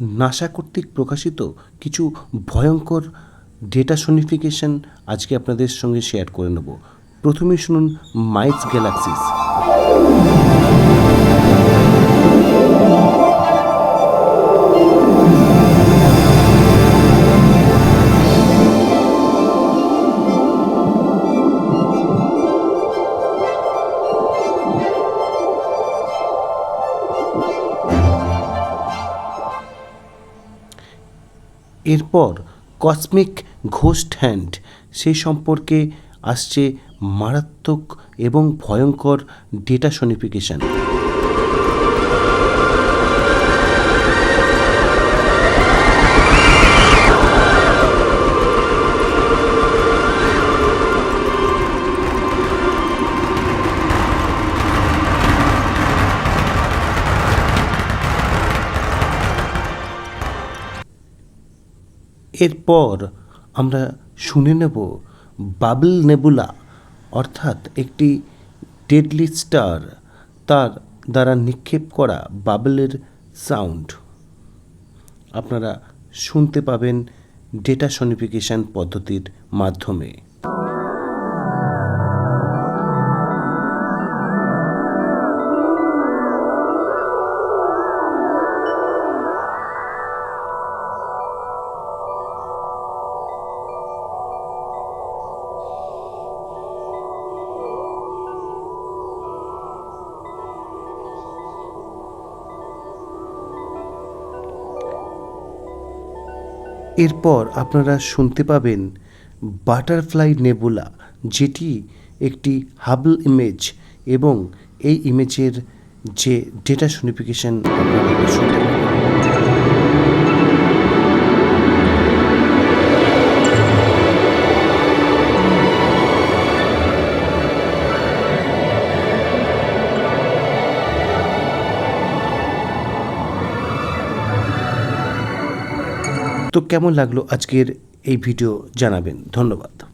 NASA কর্তৃক প্রকাশিত কিছু ভয়ঙ্কর ডেটা সনিফিকেশন আজকে আপনাদের সঙ্গে শেয়ার করে নেব। প্রথমে শুনুন মাইটস গ্যালাক্সিস এরপর কসমিক ঘোস্ট হ্যান্ড সে সম্পর্কে আসছে মারাত্মক এবং ভয়ঙ্কর ডেটা সনিফিকেশন এরপর আমরা শুনে নেব বাবল নেবুলা, অর্থাৎ একটি ডেডলি স্টার তার দ্বারা নিক্ষেপ করা বাবলের সাউন্ড আপনারা শুনতে পাবেন ডেটা সনিফিকেশন পদ্ধতির মাধ্যমে। এরপর আপনারা শুনতে পাবেন বাটারফ্লাই নেবুলা, যেটি একটি হাবল ইমেজ এবং এই ইমেজের যে ডেটা সনিফিকেশন আপনারা শুনতে পাবেন। তো কেমন লাগল আজকের এই ভিডিও জানাবেন। ধন্যবাদ।